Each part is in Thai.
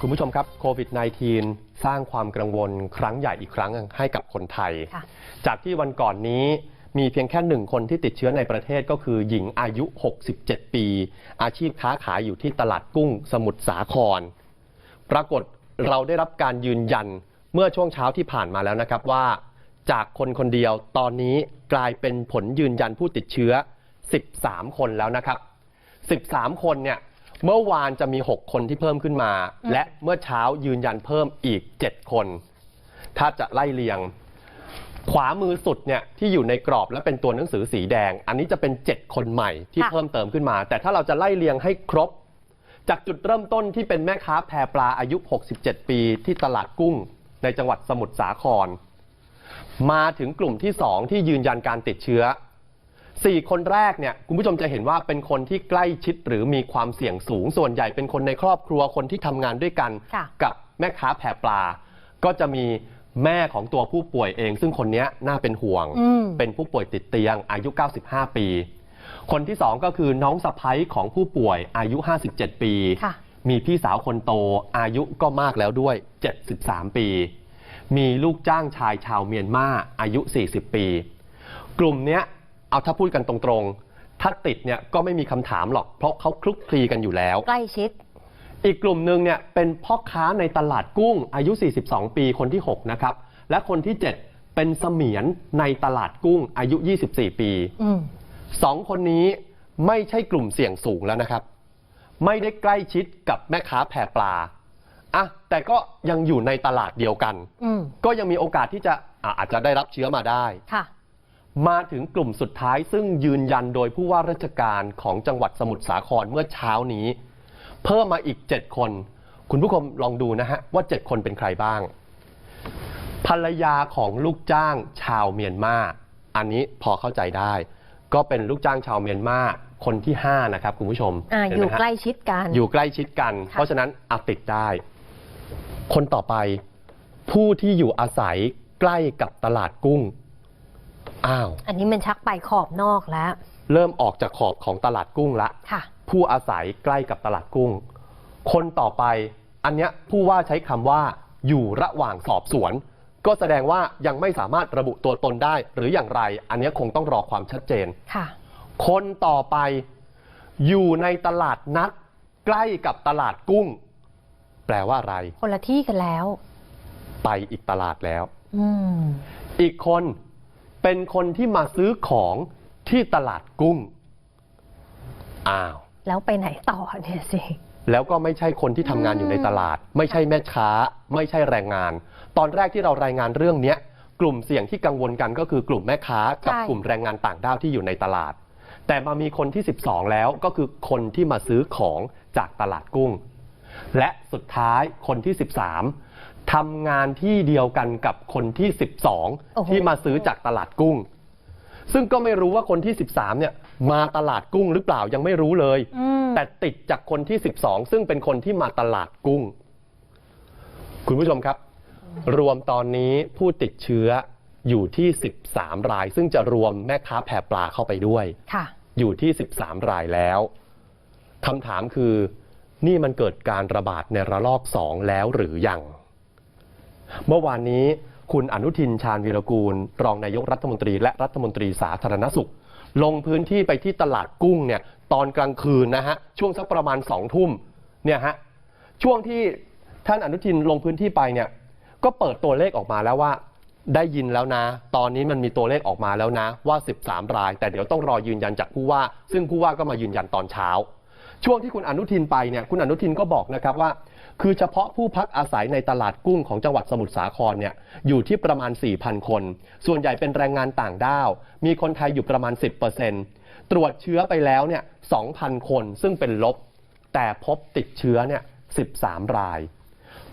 คุณผู้ชมครับโควิด -19 สร้างความกังวลครั้งใหญ่อีกครั้งให้กับคนไทยค่ะจากที่วันก่อนนี้มีเพียงแค่หนึ่งคนที่ติดเชื้อในประเทศก็คือหญิงอายุ 67 ปี อาชีพค้าขายอยู่ที่ตลาดกุ้งสมุทรสาคร ปรากฏเราได้รับการยืนยันเมื่อช่วงเช้าที่ผ่านมาแล้วนะครับว่า จากคนคนเดียวตอนนี้กลายเป็นผลยืนยันผู้ติดเชื้อ 13 คนแล้วนะครับ 13 คนเนี่ย เมื่อวานจะมี 6 คนที่เพิ่มขึ้นมา และเมื่อเช้ายืนยันเพิ่มอีก 7 คน ถ้าจะไล่เรียง ขวามือสุดเนี่ยที่อยู่ในกรอบและเป็นตัวหนังสือสีแดง อันนี้จะเป็น 7 คนใหม่ที่ค่ะเพิ่มเติมขึ้นมา แต่ถ้าเราจะไล่เรียงให้ครบ จากจุดเริ่มต้นที่เป็นแม่ค้าแพปลาอายุ 67 ปีที่ตลาดกุ้ง ในจังหวัดสมุทรสาคร มาถึงกลุ่มที่ 2 ที่ยืนยันการติดเชื้อ 4 คนแรกเนี่ยคุณผู้ชมจะเห็นว่าเป็นคนที่ใกล้ชิดหรือมีความเสี่ยงสูง ส่วนใหญ่เป็นคนในครอบครัวคนที่ทำงานด้วยกัน ค่ะ กับแม่ค้าแผ่ปลา ก็จะมีแม่ของตัวผู้ป่วยเอง ซึ่งคนเนี้ยน่าเป็นห่วง อืม เป็นผู้ป่วยติดเตียงอายุ 95 ปี คนที่สองก็คือน้องสะพ้ยของผู้ป่วยอายุ 57 ปี ค่ะ มีพี่สาวคนโตอายุก็มากแล้วด้วย 73 ปี มีลูกจ้างชายชาวเมียนมาอายุ 40 ปี กลุ่มเนี้ย เอาถ้าพูดกันตรงๆ ถ้าติดเนี่ยก็ไม่มีคำถามหรอก เพราะเขาคลุกคลีกันอยู่แล้ว ใกล้ชิด อีกกลุ่มหนึ่งเนี่ยเป็นพ่อค้าในตลาดกุ้งอายุ 42 ปีคนที่ 6 นะครับ และคนที่ 7 เป็นเสมียนในตลาดกุ้งอายุ 24 ปี อืม สองคนนี้ไม่ใช่กลุ่มเสี่ยงสูงแล้วนะครับ ไม่ได้ใกล้ชิดกับแม่ค้าแผ่ปลาอะแต่ก็ยังอยู่ในตลาดเดียวกัน อืม ก็ยังมีโอกาสที่จะอะอาจจะได้รับเชื้อมาได้ ค่ะ มาถึงกลุ่มสุดท้ายซึ่งยืนยันโดยผู้ว่าราชการของจังหวัดสมุทรสาครเมื่อเช้านี้ เพิ่มมาอีก 7 คน คุณผู้ชมลองดูนะฮะ ว่า 7 คนเป็นใครบ้าง ภรรยาของลูกจ้างชาวเมียนมาอันนี้พอเข้าใจได้ ก็เป็นลูกจ้างชาวเมียนมาคนที่ 5 นะครับคุณผู้ชมอ่าเห็นอไหมยู่ฮะใกล้ชิดกัน อยู่ใกล้ชิดกันค่ะเพราะฉะนั้นอาติดได้ คนต่อไป ผู้ที่อยู่อาศัยใกล้กับตลาดกุ้ง อ้าว อันนี้มันชักไปขอบนอกแล้ว เริ่มออกจากขอบของตลาดกุ้งละค่ะ ผู้อาศัยใกล้กับตลาดกุ้ง คนต่อไป อันเนี้ยผู้ว่าใช้คำว่า อยู่ระหว่างสอบสวน ก็แสดงว่ายังไม่สามารถระบุตัวตนได้ หรืออย่างไร อันเนี้ยคงต้องรอความชัดเจน ค่ะ คนต่อไป อยู่ในตลาดนัดใกล้กับตลาดกุ้ง แปลว่าอะไร คนละที่กันแล้ว ไปอีกตลาดแล้ว อืม อีกคน เป็นคนที่มาซื้อของที่ตลาดกุ้ง อ้าว แล้วไปไหนต่อเนี่ยสิ แล้วก็ไม่ใช่คนที่ทำงานอยู่ในตลาด ไม่ใช่แม่ค้า ไม่ใช่แรงงาน ตอนแรกที่เรารายงานเรื่องเนี้ย กลุ่มเสี่ยงที่กังวลกันก็คือกลุ่มแม่ค้า กับใช่ กลุ่มแรงงานต่างด้าวที่อยู่ในตลาด แต่มามีคนที่ 12 แล้วก็คือคนที่มาซื้อของจากตลาดกุ้ง และสุดท้ายคนที่ 13 ทำงานที่เดียวกันกับคนที่โอ้โห12 ที่มาซื้อจากตลาดกุ้ง ซึ่งก็ไม่รู้ว่าคนที่ 13 เนี่ย มาตลาดกุ้งหรือเปล่ายังไม่รู้เลยอืมแต่ติดจากคนที่ 12 ซึ่งเป็นคนที่มาตลาดกุ้ง คุณผู้ชมครับ รวมตอนนี้ผู้ติดเชื้ออยู่ที่ 13 ราย ซึ่งจะรวมแม่ค้าแผ่ปลาเข้าไปด้วยค่ะอยู่ที่ 13 รายแล้วคำถามคือ นี่มันเกิดการระบาดในระลอก 2 แล้วหรือยัง เมื่อวานนี้คุณอนุทินชาญวีรกูล รองนายกรัฐมนตรีและรัฐมนตรีสาธารณสุข ลงพื้นที่ไปที่ตลาดกุ้งเนี่ยตอนกลางคืนนะฮะช่วงสักประมาณสองทุ่มเนี่ยฮะช่วงที่ท่านอนุทินลงพื้นที่ไปเนี่ยก็เปิดตัวเลขออกมาแล้วว่าได้ยินแล้วนะ ตอนนี้มันมีตัวเลขออกมาแล้วนะว่า 13 ราย แต่เดี๋ยวต้องรอยืนยันจากผู้ว่า ซึ่งผู้ว่าก็มายืนยันตอนเช้า ช่วงที่คุณอนุทินไปเนี่ยคุณอนุทินก็บอกนะครับว่า คือเฉพาะผู้พักอาศัยในตลาดกุ้งของจังหวัดสมุทรสาครเนี่ยอยู่ที่ประมาณ 4,000 คน ส่วนใหญ่เป็นแรงงานต่างด้าว มีคนไทยอยู่ประมาณ 10%ตรวจเชื้อไปแล้วเนี่ย2,000 คนซึ่งเป็นลบ แต่พบติดเชื้อเนี่ย13 ราย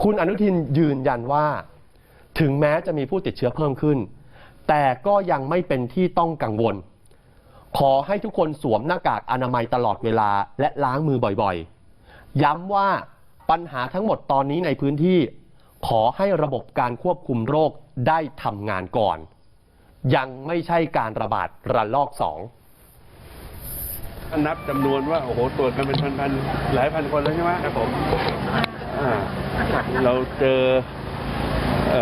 คุณอนุทินยืนยันว่า ถึงแม้จะมีผู้ติดเชื้อเพิ่มขึ้น แต่ก็ยังไม่เป็นที่ต้องกังวล ขอให้ทุกคนสวมหน้ากากอนามัยตลอดเวลาและล้างมือบ่อยๆ ย้ำว่าปัญหาทั้งหมดตอนนี้ในพื้นที่ ขอให้ระบบการควบคุมโรคได้ทำงานก่อน ยังไม่ใช่การระบาดระลอกสองนับจำนวนว่าโอ้โหตรวจกันเป็นพันๆหลายพันคนแล้วใช่ไหมครับผมเราเจอเอ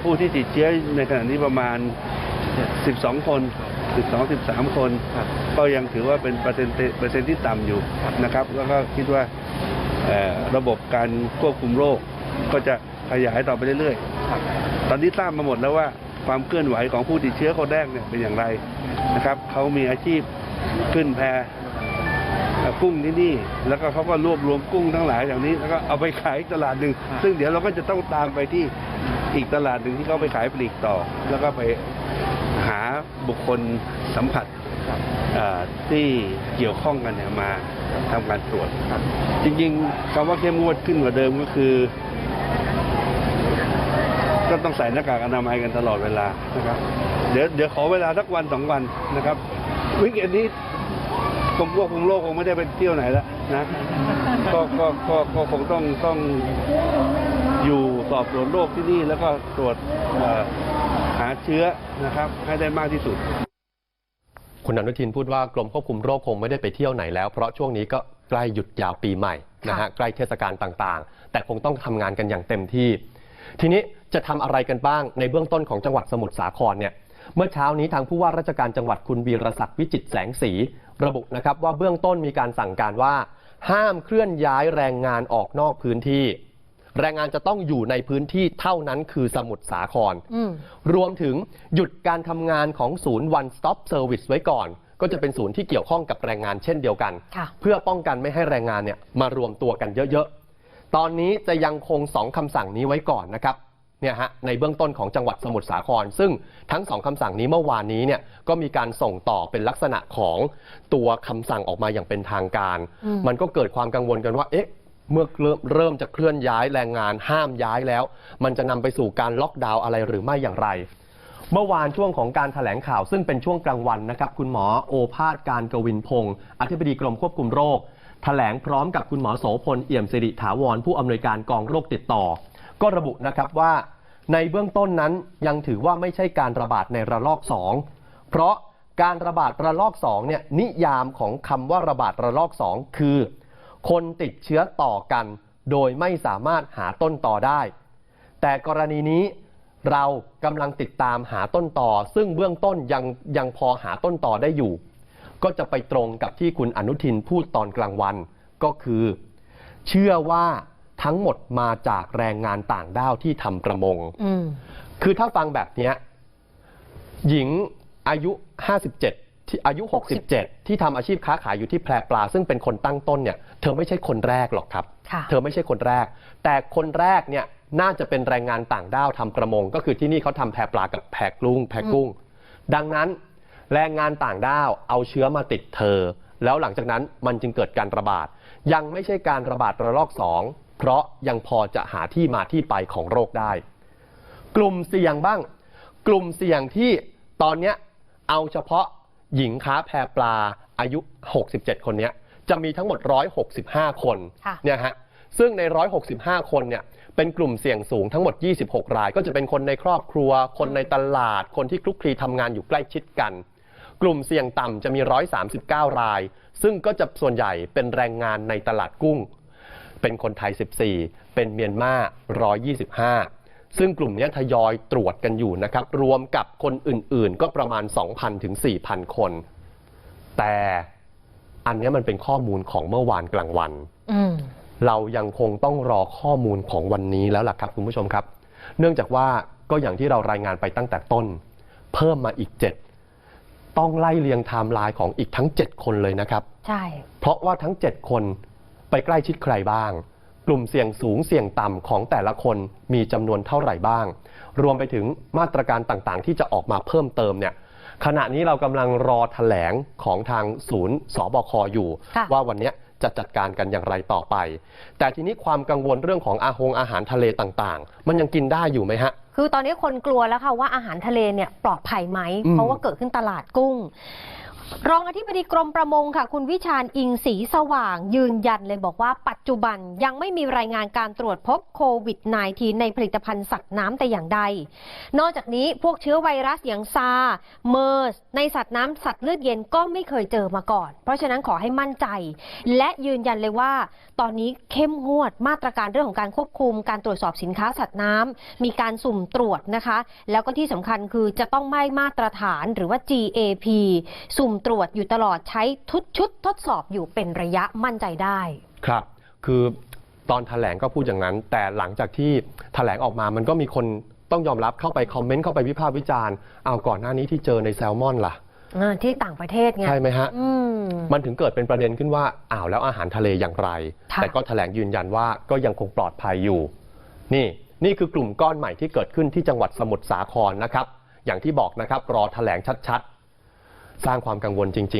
ผู้ที่ติดเชื้อในขณะนี้ประมาณ 12 คน 12 13 คน ก็ยังถือว่าเป็นเปอร์เซ็นต์เปอร์เซ็นต์ที่ต่ำอยู่นะครับ แล้วก็คิดว่าเอ่อระบบการควบคุมโรค ก็จะขยายต่อไปเรื่อยๆ ตอนนี้ทราบมาหมดแล้วว่าความเคลื่อนไหวของผู้ติดเชื้อคนแรกเนี่ยเป็นอย่างไรนะครับเขามีอาชีพขึ้นแพเอ่อกุ้งที่นี่ แล้วก็เขาก็รวบรวมกุ้งทั้งหลายอย่างนี้ แล้วก็เอาไปขายอีกตลาดหนึ่ง ซึ่งเดี๋ยวเราก็จะต้องตามไปที่อีกตลาดหนึ่งที่เขาไปขายปลีกต่อ แล้วก็ไป หาบุคคลสัมผัสเอ่อที่เกี่ยวข้องกันเนี่ยมาทำการตรวจ จริงๆคำว่าเข้มงวดขึ้นกว่าเดิมก็คือ ก็ต้องใส่หน้ากากอนามัยกันตลอดเวลานะครับ เดี๋ยวเดี๋ยวขอเวลาสักวันสองวันนะครับวิกเอนนี้กรมควบคุมโรคคงไม่ได้ไปเที่ยวไหนแล้วนะก็ก็ก็ก็คงต้องต้องอยู่สอบสวนโรคที่นี่แล้วก็ตรวจเอ่อ หาเชื้อนะครับให้ได้มากที่สุด คุณอนุทินพูดว่ากรมควบคุมโรคคงไม่ได้ไปเที่ยวไหนแล้ว เพราะช่วงนี้ก็ใกล้หยุดยาวปีใหม่นะฮะค่ะใกล้เทศกาลต่างๆ แต่คงต้องทำงานกันอย่างเต็มที่ ทีนี้จะทำอะไรกันบ้างในเบื้องต้นของจังหวัดสมุทรสาครเนี่ยเมื่อเช้านี้ทางผู้ว่าราชการจังหวัดคุณวีรศักดิ์วิจิตรแสงสี ระบุนะครับว่าเบื้องต้นมีการสั่งการว่า ห้ามเคลื่อนย้ายแรงงานออกนอกพื้นที่ แรงงานจะต้องอยู่ในพื้นที่เท่านั้นคือสมุทรสาครอืมรวมถึงหยุดการทำงานของศูนย์ one stop service ไว้ก่อน ก็จะเป็นศูนย์ที่เกี่ยวข้องกับแรงงานเช่นเดียวกันค่ะเพื่อป้องกันไม่ให้แรงงานเนี่ยมารวมตัวกันเยอะๆ ตอนนี้จะยังคงสองคำสั่งนี้ไว้ก่อนนะครับเนี่ยฮะในเบื้องต้นของจังหวัดสมุทรสาคร ซึ่งทั้งสองคำสั่งนี้เมื่อวานนี้เนี่ยก็มีการส่งต่อเป็นลักษณะของตัวคำสั่งออกมาอย่างเป็นทางการอืมมันก็เกิดความกังวลกันว่าเอ๊ะ เมื่อเริ่มเริ่มจะเคลื่อนย้ายแรงงานห้ามย้ายแล้ว มันจะนำไปสู่การล็อกดาวน์อะไรหรือไม่อย่างไร เมื่อวานช่วงของการถแถลงข่าวซึ่งเป็นช่วงกลางวันนะครับ คุณหมอโอภาสการกวินพงศ์อธิบดีกรมควบคุมโรคถแถลงพร้อมกับคุณหมอโสพลเอี่ยมสิริถาวรผู้อำนวยการกองโรคติดต่อ ก็ระบุนะครับว่าในเบื้องต้นนั้นยังถือว่าไม่ใช่การระบาดในระลอก 2 เพราะการระบาดระลอก2เนี่ยนิยามของคำว่าระบาดระลอก 2 คือ คนติดเชื้อต่อกัน โดยไม่สามารถหาต้นต่อได้ แต่กรณีนี้เรากำลังติดตามหาต้นต่อ ซึ่งเบื้องต้นยังยังพอหาต้นต่อได้อยู่ ก็จะไปตรงกับที่คุณอนุทินพูดตอนกลางวัน ก็คือ เชื่อว่าทั้งหมดมาจากแรงงานต่างด้าวที่ทำประมงอืมคือถ้าฟังแบบเนี้ยหญิงอายุ 57 ที่อายุ 67 ที่ทำอาชีพค้าขายอยู่ที่แพรปลา ซึ่งเป็นคนตั้งต้นเนี่ยเธอไม่ใช่คนแรกหรอกครับ ค่ะ เธอไม่ใช่คนแรก แต่คนแรกเนี่ยน่าจะเป็นแรงงานต่างด้าวทำประมง ก็คือที่นี่เขาทำแพปลากับแพกุ้งแพกุ้ง ดังนั้นแรงงานต่างด้าวเอาเชื้อมาติดเธอ แล้วหลังจากนั้นมันจึงเกิดการระบาด ยังไม่ใช่การระบาดระลอกสองเพราะยังพอจะหาที่มาที่ไปของโรคได้ กลุ่มเสี่ยงบ้าง กลุ่มเสี่ยงที่ตอนเนี้ยเอาเฉพาะ หญิงค้าแพปลาอายุ 67 คนเนี้ยจะมีทั้งหมด 165 คนค่ะเนี่ยฮะซึ่งใน 165 คนเนี่ยเป็นกลุ่มเสี่ยงสูงทั้งหมด 26 ราย ก็จะเป็นคนในครอบครัว คนในตลาด คนที่คลุกคลีทำงานอยู่ใกล้ชิดกัน กลุ่มเสี่ยงต่ำจะมี 139 ราย ซึ่งก็จะส่วนใหญ่เป็นแรงงานในตลาดกุ้ง เป็นคนไทย 14 เป็นเมียนมา125 ซึ่งกลุ่มเนี้ยทยอยตรวจกันอยู่นะครับ รวมกับคนอื่นๆ ก็ประมาณ 2,000 ถึง 4,000 คน แต่อันเนี้ยมันเป็นข้อมูลของเมื่อวานกลางวันอืมเรายังคงต้องรอข้อมูลของวันนี้แล้วล่ะครับคุณผู้ชมครับ เนื่องจากว่าก็อย่างที่เรารายงานไปตั้งแต่ต้น เพิ่มมาอีก 7 ต้องไล่เรียงไทม์ไลน์ของอีกทั้ง 7 คนเลยนะครับ ใช่ เพราะว่าทั้ง 7 คนไปใกล้ชิดใครบ้าง กลุ่มเสี่ยงสูงเสี่ยงต่ำของแต่ละคนมีจำนวนเท่าไหร่บ้าง รวมไปถึงมาตรการต่างๆ ที่จะออกมาเพิ่มเติมเนี่ยขณะนี้เรากำลังรอแถลงของทางศูนย์สบคอยู่ค่ะว่าวันเนี้ยจะจัดการกันอย่างไรต่อไป แต่ทีนี้ความกังวลเรื่องของอาหงอาหารทะเลต่างๆ มันยังกินได้อยู่ไหมฮะ คือตอนนี้คนกลัวแล้วค่ะว่าอาหารทะเลเนี่ยปลอดภัยไหมอืมเพราะว่าเกิดขึ้นตลาดกุ้ง รองอธิบดีกรมประมงค่ะ คุณวิชาญอิงสีสว่าง ยืนยันเลยบอกว่าปัจจุบันยังไม่มีรายงานการตรวจพบโควิด -19 ในผลิตภัณฑ์สัตว์น้ำแต่อย่างใด นอกจากนี้พวกเชื้อไวรัสอย่างซา เมอร์ส ในสัตว์น้ำสัตว์เลือดเย็นก็ไม่เคยเจอมาก่อน เพราะฉะนั้นขอให้มั่นใจ และยืนยันเลยว่า ตอนนี้เข้มงวดมาตรการเรื่องของการควบคุม การตรวจสอบสินค้าสัตว์น้ำมีการสุ่มตรวจนะคะ แล้วก็ที่สำคัญคือจะต้องไม่มาตรฐานหรือว่า GAP สุ่มตรวจอยู่ตลอดใช้ทุกชุดทดสอบอยู่เป็นระยะมั่นใจได้ ครับ คือตอนแถลงก็พูดอย่างนั้น แต่หลังจากที่แถลงออกมามันก็มีคนต้องยอมรับเข้าไปคอมเมนต์เข้าไปวิพากษ์วิจารณ์เอาก่อนหน้านี้ที่เจอในแซลมอนล่ะอ่าที่ต่างประเทศไงใช่ไหมฮะอืมมันถึงเกิดเป็นประเด็นขึ้นว่าอ้าวแล้วอาหารทะเลอย่างไรค่ะแต่ก็แถลงยืนยันว่าก็ยังคงปลอดภัยอยู่ นี่นี่คือกลุ่มก้อนใหม่ที่เกิดขึ้นที่จังหวัดสมุทรสาครนะครับ อย่างที่บอกนะครับรอแถลงชัดๆ สร้างความกังวลจริง